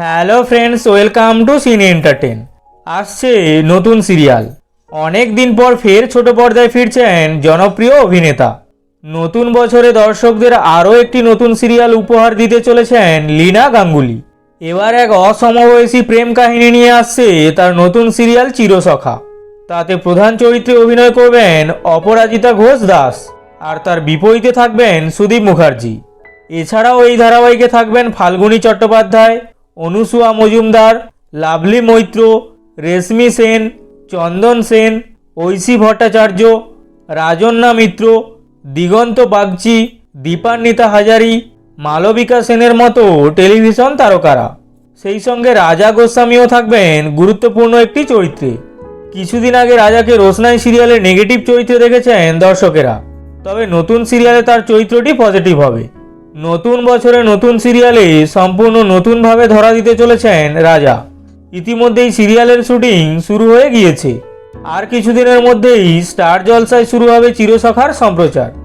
Hello friends welcome to cine entertain আসছে নতুন serial অনেক দিন পর ফের ছোট পর্দায় ফিরছেন জনপ্রিয় অভিনেতা। নতুন বছরে দর্শকদের আরও একটি নতুন সিরিয়াল উপহার দিতে চলেছেন লীনা গাঙ্গুলি। এবার এক অসমবয়সী প্রেম কাহিনী নিয়ে আসছে তার নতুন সিরিয়াল চিরসখা। তাতে প্রধান চরিত্রে অভিনয় করবেন অপরাজিতা ঘোষ দাস আর তার বিপরীতে থাকবেন সুদীপ মুখার্জি। এছাড়াও এই ধারাবাহিকে থাকবেন ফাল্গুনী চট্টোপাধ্যায় অনুসুয়া মজুমদার, লাভলি মৈত্র, রেশমি সেন, চন্দন সেন, ঐশী ভট্টাচার্য রাজন্যা মিত্র, দিগন্ত বাগচি, দীপান্বিতা হাজারি, মালবিকা সেনের মতো টেলিভিশন তারকারা। সেই সঙ্গে রাজা গোস্বামীও থাকবেন গুরুত্বপূর্ণ একটি চরিত্রে। কিছুদিন আগে রাজাকে রোশনাই সিরিয়ালে নেগেটিভ চরিত্রে দেখেছেন দর্শকেরা। তবে নতুন সিরিয়ালে তার চরিত্রটি পজিটিভ হবে। নতুন বছরে নতুন সিরিয়ালে সম্পূর্ণ নতুনভাবে ধরা দিতে চলেছেন রাজা। ইতিমধ্যেই সিরিয়ালের শুটিং শুরু হয়ে গিয়েছে। আর কিছুদিনের মধ্যেই স্টার জলসায় শুরু হবে চিরসখার সম্প্রচার।